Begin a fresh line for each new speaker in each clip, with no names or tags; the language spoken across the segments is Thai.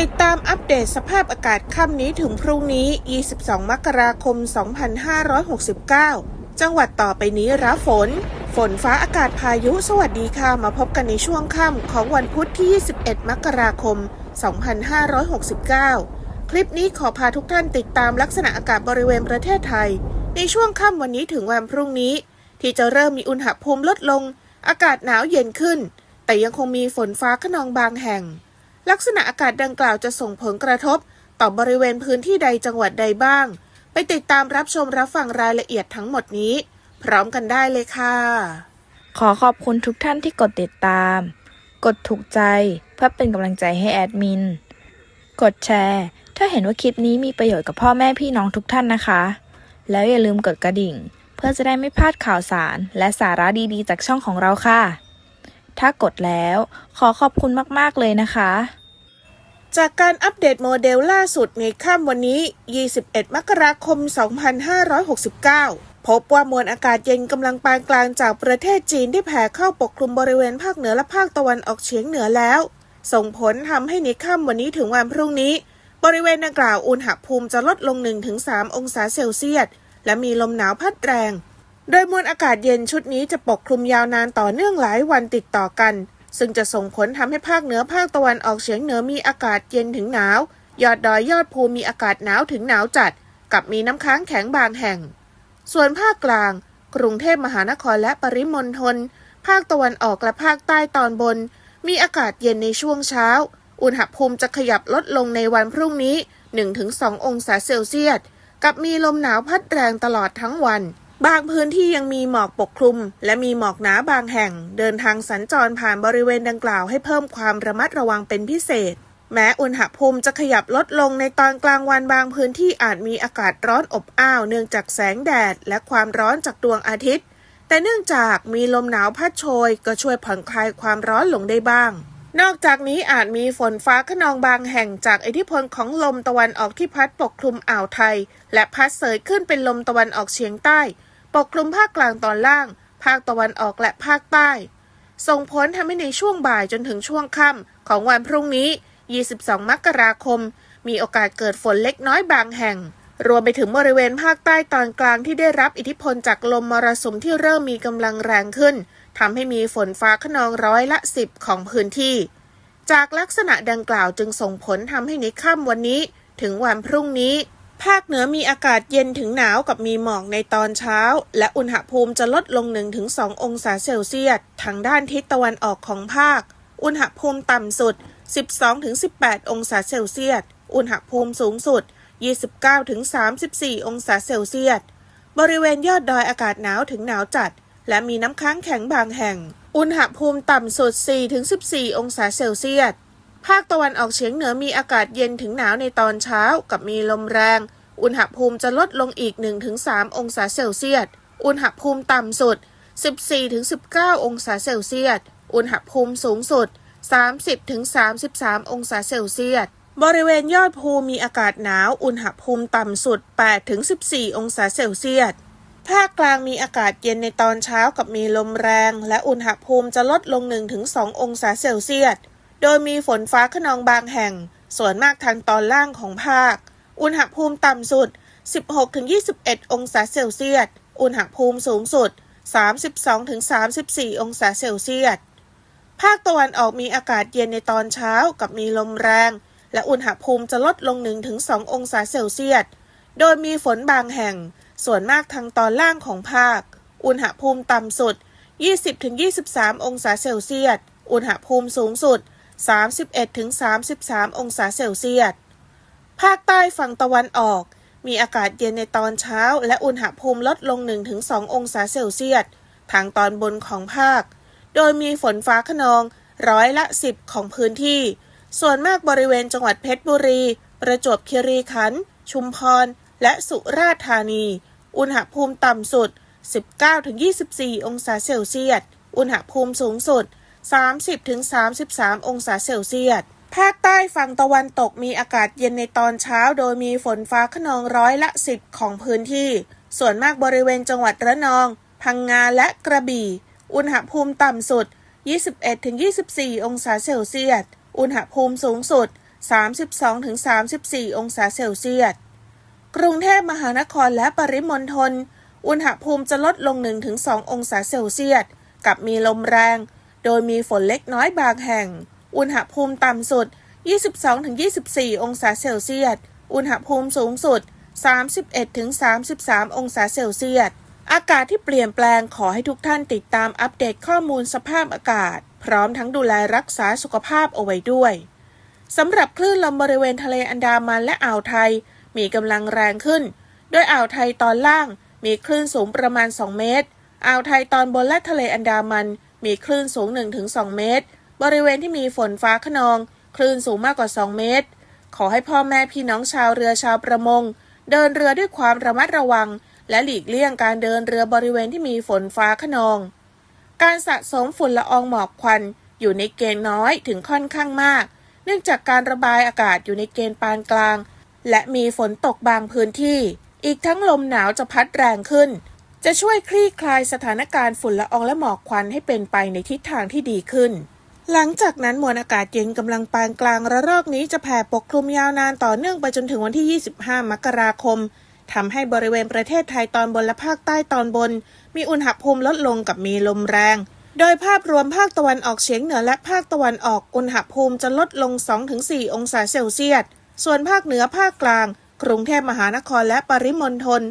ติดตามอัปเดตสภาพอากาศค่ำนี้ถึงพรุ่งนี้ 22 มกราคม 2569 จังหวัดต่อไปนี้รับฝน ฝนฟ้าอากาศพายุ สวัสดีค่ะ มาพบกันในช่วงค่ำของวันพุธที่ 21 มกราคม 2569 คลิปนี้ขอพาทุกท่านติดตามลักษณะอากาศบริเวณประเทศไทย ในช่วงค่ำวันนี้ถึงวันพรุ่งนี้ ที่จะเริ่มมีอุณหภูมิลดลง อากาศหนาวเย็นขึ้น แต่ยังคงมีฝนฟ้าขนองบางแห่ง ลักษณะอากาศดังกล่าวจะส่งผลกระทบ ต่อบริเวณพื้นที่ใดจังหวัดใดบ้าง ไปติดตามรับชมรับฟังรายละเอียดทั้งหมดนี้ พร้อมกันได้เลยค่ะ
ขอขอบคุณทุกท่านที่กดติดตาม กดถูกใจเพื่อเป็นกำลังใจให้แอดมิน กดแชร์ ถ้าเห็นว่าคลิปนี้มีประโยชน์กับพ่อแม่พี่น้องทุกท่านนะคะ แล้วอย่าลืมกดกระดิ่ง เพื่อจะได้ไม่พลาดข่าวสาร และสาระดีๆ จากช่องของเราค่ะ ถ้ากดแล้ว ขอขอบคุณมาก ๆ เลยนะคะ
จากการอัปเดตโมเดลล่าสุดในค่ำวันนี้ 21 มกราคม 2569 พบว่ามวลอากาศเย็นกำลังปานกลางจากประเทศจีนได้แผ่เข้าปกคลุมบริเวณภาคเหนือและภาคตะวันออกเฉียงเหนือแล้ว ส่งผลทำให้ในค่ำวันนี้ถึงวันพรุ่งนี้ บริเวณดังกล่าวอุณหภูมิจะลดลง 1-3 องศาเซลเซียส และมีลมหนาวพัดแรง โดยมวลอากาศเย็นชุดนี้จะปกคลุมยาวนานต่อเนื่องหลายวันติดต่อกัน ซึ่งจะส่งผลทำให้ภาคเหนือภาคตะวันออกเฉียงเหนือมีอากาศเย็นถึงหนาว ยอดดอยยอดภูมีอากาศหนาวถึงหนาวจัด กับมีน้ำค้างแข็งบางแห่ง ส่วนภาคกลาง กรุงเทพมหานครและปริมณฑลภาคตะวันออกและภาคใต้ตอนบน มีอากาศเย็นในช่วงเช้า อุณหภูมิจะขยับลดลงในวันพรุ่งนี้ 1-2 องศาเซลเซียส กับมีลมหนาวพัดแรงตลอดทั้งวัน บางพื้นที่ยังมีหมอกปกคลุม และมีหมอกหนาบางแห่ง เดินทางสัญจรผ่านบริเวณดังกล่าวให้เพิ่มความระมัดระวังเป็นพิเศษ แม้อุณหภูมิจะขยับลดลงในตอนกลางวันบางพื้นที่อาจมีอากาศร้อนอบอ้าวเนื่องจากแสงแดดและความร้อนจากดวงอาทิตย์ แต่เนื่องจากมีลมหนาวพัดโชย ก็ช่วยผ่อนคลายความร้อนลงได้บ้าง นอกจากนี้อาจมีฝนฟ้าขนองบางแห่งจากอิทธิพลของลมตะวันออกที่พัดปกคลุมอ่าวไทย และพัดเสยขึ้นเป็นลมตะวันออกเฉียงใต้ ปกคลุมภาคกลางตอนล่าง ภาคตะวันออกและภาคใต้ ส่งผลทำให้ในช่วงบ่ายจนถึงช่วงค่ำของวันพรุ่งนี้ 22 มกราคม มีโอกาสเกิดฝนเล็กน้อยบางแห่ง รวมไปถึงบริเวณภาคใต้ตอนกลางที่ได้รับอิทธิพลจากลมมรสุมที่เริ่มมีกำลังแรงขึ้นทำให้มีฝนฟ้าขนองร้อยละ 10 ของพื้นที่ จากลักษณะดังกล่าวจึงส่งผลทำให้ในค่ำวันนี้ ถึงวันพรุ่งนี้ ภาคเหนือมีอากาศเย็นถึงหนาวกับมีหมอกในตอนเช้า และอุณหภูมิจะลดลง 1-2 องศาเซลเซียส ทางด้านทิศตะวันออกของภาค อุณหภูมิต่ำสุด 12-18 องศาเซลเซียส อุณหภูมิสูงสุด 29-34 องศาเซลเซียส บริเวณยอดดอยอากาศหนาวถึงหนาวจัด และมีน้ำค้างแข็งบางแห่ง อุณหภูมิต่ำสุด 4-14 องศาเซลเซียส ภาคตะวันออกเฉียงเหนือมีอากาศเย็นถึงหนาวในตอนเช้ากับมีลมแรง อุณหภูมิจะลดลงอีก 1-3 องศาเซลเซียส อุณหภูมิต่ำสุด 14-19 องศาเซลเซียส อุณหภูมิสูงสุด 30-33 องศาเซลเซียส บริเวณยอดภูมีอากาศหนาว อุณหภูมิต่ำสุด 8-14 องศาเซลเซียส ภาคกลางมีอากาศเย็นในตอนเช้ากับมีลมแรง และอุณหภูมิจะลดลง 1-2 องศาเซลเซียส โดยมีฝนฟ้าขนองบางแห่ง ส่วนมากทางตอนล่างของภาค อุณหภูมิต่ำสุด 16-21 องศาเซลเซียส อุณหภูมิสูงสุด 32-34 องศาเซลเซียส ภาคตะวันออกมีอากาศเย็นในตอนเช้ากับมีลมแรง และอุณหภูมิจะลดลง 1-2 องศาเซลเซียส โดยมีฝนบางแห่ง ส่วนมากทางตอนล่างของภาค อุณหภูมิต่ำสุด 20-23 องศาเซลเซียส อุณหภูมิสูงสุด 31-33 องศาเซลเซียส ภาคใต้ฝั่งตะวันออก มีอากาศเย็นในตอนเช้า และอุณหภูมิลดลง 1-2 องศาเซลเซียส ทางตอนบนของภาค โดยมีฝนฟ้าขนองร้อยละ 10 ของพื้นที่ ส่วนมากบริเวณจังหวัดเพชรบุรี ประจวบคีรีขันธ์ ชุมพร และสุราษฎร์ธานี อุณหภูมิต่ำสุด 19-24 องศาเซลเซียส อุณหภูมิสูงสุด 30-33 องศาเซลเซียสภาคใต้ฝั่งตะวันตกมีอากาศเย็นในตอนเช้า โดยมีฝนฟ้าขนองร้อยละ 10 ของพื้นที่ ส่วนมากบริเวณจังหวัดระนอง พังงาและกระบี่ อุณหภูมิต่ำสุด 21-24 องศาเซลเซียส อุณหภูมิสูงสุด 32-34 องศาเซลเซียส กรุงเทพมหานครและปริมณฑล อุณหภูมิจะลดลง 1-2 องศาเซลเซียส กับมีลมแรง โดยมีฝนเล็กน้อยบางแห่ง อุณหภูมิต่ำสุด 22-24 องศาเซลเซียส อุณหภูมิสูงสุด 31-33 องศาเซลเซียส อากาศที่เปลี่ยนแปลงขอให้ทุกท่านติดตามอัปเดตข้อมูลสภาพอากาศ พร้อมทั้งดูแลรักษาสุขภาพเอาไว้ด้วยสำหรับคลื่นลมบริเวณทะเลอันดามันและอ่าวไทย มีกำลังแรงขึ้น โดยอ่าวไทยตอนล่างมีคลื่นสูงประมาณ 2 เมตร อ่าวไทยตอนบนและทะเลอันดามัน มีคลื่นสูง 1-2 เมตร บริเวณที่มีฝนฟ้าขนอง คลื่นสูงมากกว่า 2 เมตร ขอให้พ่อแม่พี่น้องชาวเรือชาวประมง เดินเรือด้วยความระมัดระวัง และหลีกเลี่ยงการเดินเรือบริเวณที่มีฝนฟ้าขนอง การสะสมฝุ่นละอองหมอกควัน อยู่ในเกณฑ์น้อยถึงค่อนข้างมาก เนื่องจากการระบายอากาศอยู่ในเกณฑ์ปานกลาง และมีฝนตกบางพื้นที่ อีกทั้งลมหนาวจะพัดแรงขึ้น จะช่วยคลี่คลายสถานการณ์ฝุ่นละอองและหมอกควันให้เป็นไปในทิศทางที่ดีขึ้น หลังจากนั้นมวลอากาศเย็นกำลังปานกลางระลอกนี้จะแผ่ปกคลุมยาวนานต่อเนื่องไปจนถึงวันที่ 25 มกราคมทำให้บริเวณประเทศไทยตอนบนและภาคใต้ตอนบน มีอุณหภูมิลดลงกับมีลมแรง โดยภาพรวมภาคตะวันออกเฉียงเหนือและภาคตะวันออกอุณหภูมิจะลดลง 2-4 องศาเซลเซียส ส่วนภาคเหนือภาคกลาง กรุงเทพมหานครและปริมณฑล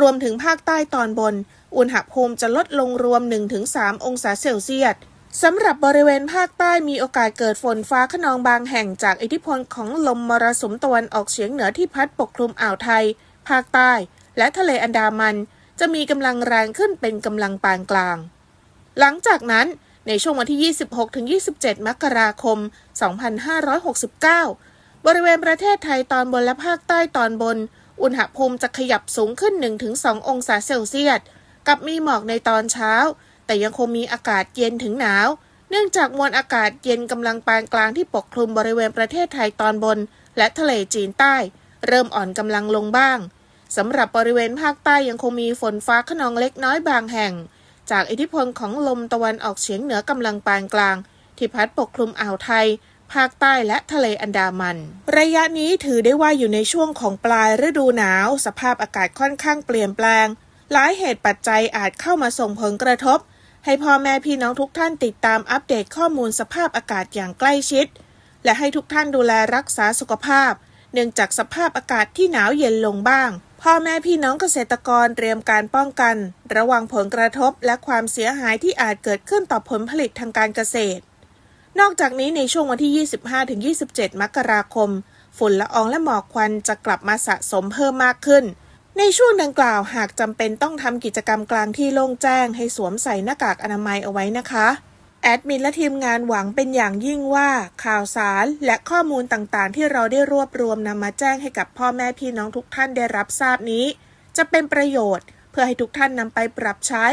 รวมถึงภาคใต้ตอนบน อุณหภูมิจะลดลงรวม 1-3 องศาเซลเซียสสำหรับบริเวณภาคใต้มีโอกาสเกิดฝนฟ้าขนองบางแห่งจากอิทธิพลของลมมรสุมตะวันออกเฉียงเหนือที่พัดปกคลุมอ่าวไทย ภาคใต้ และทะเลอันดามัน จะมีกำลังแรงขึ้นเป็นกำลังปานกลาง หลังจากนั้นในช่วงวันที่ 26-27 มกราคม 2569 บริเวณประเทศไทยตอนบนและภาคใต้ตอนบน อุณหภูมิจะขยับสูงขึ้น 1-2 องศาเซลเซียส กับมีหมอกในตอนเช้า แต่ยังคงมีอากาศเย็นถึงหนาว เนื่องจากมวลอากาศเย็นกำลังปานกลางที่ปกคลุมบริเวณประเทศไทยตอนบน และทะเลจีนใต้ เริ่มอ่อนกำลังลงบ้างสำหรับบริเวณภาคใต้ยังคงมีฝนฟ้าขนองเล็กน้อยบางแห่ง จากอิทธิพลของลมตะวันออกเฉียงเหนือกำลังปานกลาง ที่พัดปกคลุมอ่าวไทย ภาคใต้และทะเลอันดามัน ระยะนี้ถือได้ว่าอยู่ในช่วงของปลายฤดูหนาว สภาพอากาศค่อนข้างเปลี่ยนแปลง หลายเหตุปัจจัยอาจเข้ามาส่งผลกระทบ ให้พ่อแม่พี่น้องทุกท่านติดตามอัปเดตข้อมูลสภาพอากาศอย่างใกล้ชิด และให้ทุกท่านดูแลรักษาสุขภาพ เนื่องจากสภาพอากาศที่หนาวเย็นลงบ้าง พ่อแม่พี่น้องเกษตรกรเตรียมการป้องกัน ระวังผลกระทบและความเสียหายที่อาจเกิดขึ้นต่อผลผลิตทางการเกษตร นอกจากนี้ในช่วงวันที่ 25-27 มกราคม ฝุ่นละอองและหมอกควันจะกลับมาสะสมเพิ่มมากขึ้น ในช่วงดังกล่าวหากจำเป็นต้องทำกิจกรรมกลางที่โล่งแจ้งให้สวมใส่หน้ากากอนามัยเอาไว้นะคะแอดมินและทีมงานหวังเป็นอย่างยิ่งว่าข่าวสารและข้อมูลต่างๆ ที่เราได้รวบรวมนำมาแจ้งให้กับพ่อแม่พี่น้องทุกท่านได้รับทราบนี้ จะเป็นประโยชน์ เพื่อให้ทุกท่านนำไปปรับใช้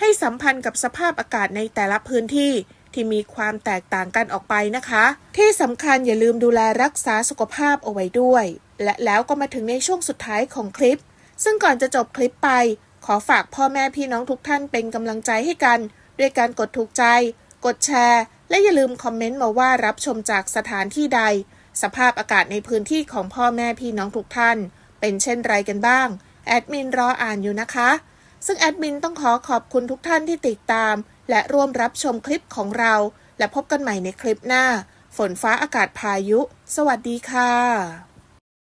ให้สัมพันธ์กับสภาพอากาศในแต่ละพื้นที่ ที่มีความแตกต่างกันออกไปนะคะ ที่สำคัญอย่าลืมดูแลรักษาสุขภาพเอาไว้ด้วย และแล้วก็มาถึงในช่วงสุดท้ายของคลิป ซึ่งก่อนจะจบคลิปไป ขอฝากพ่อแม่พี่น้องทุกท่านเป็นกำลังใจให้กัน ด้วยการกดถูกใจ กดแชร์ และอย่าลืมคอมเมนต์มาว่ารับชมจากสถานที่ใด สภาพอากาศในพื้นที่ของพ่อแม่พี่น้องทุกท่าน เป็นเช่นไรกันบ้างแอดมินรออ่านอยู่นะคะ ซึ่งแอดมินต้องขอขอบคุณทุกท่านที่ติดตาม และร่วมรับชมคลิปของเรา และพบกันใหม่ในคลิปหน้า ฝนฟ้าอากาศพายุ สวัสดีค่ะ